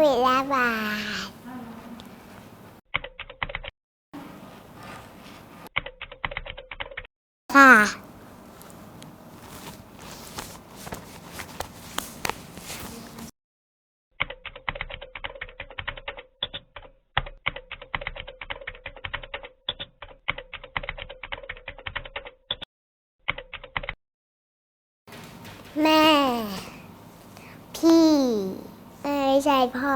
วิดระบาดค่ะ ใช่พ่อ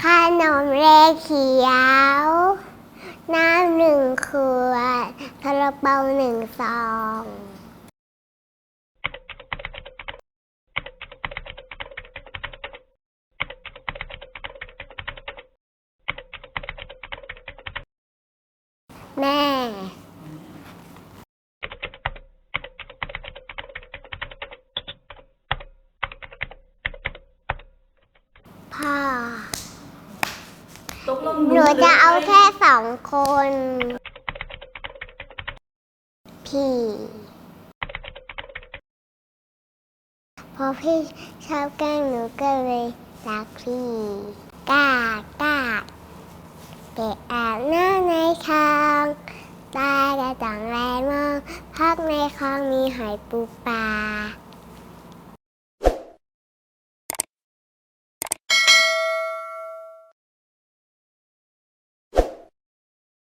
ขนมเลเขียว น้ำหนึ่งขวดซาลาเปาหนึ่งซองแม่ พ่อ ตกลงหนูจะเอาแค่สองคน พี่เพราะพี่ชอบแกล้งหนูก็เลยรักพี่กล้ากล้าไปอาบน้ำในคลองตาจะจังแรงมองพักในคลองมีหอยปูปลา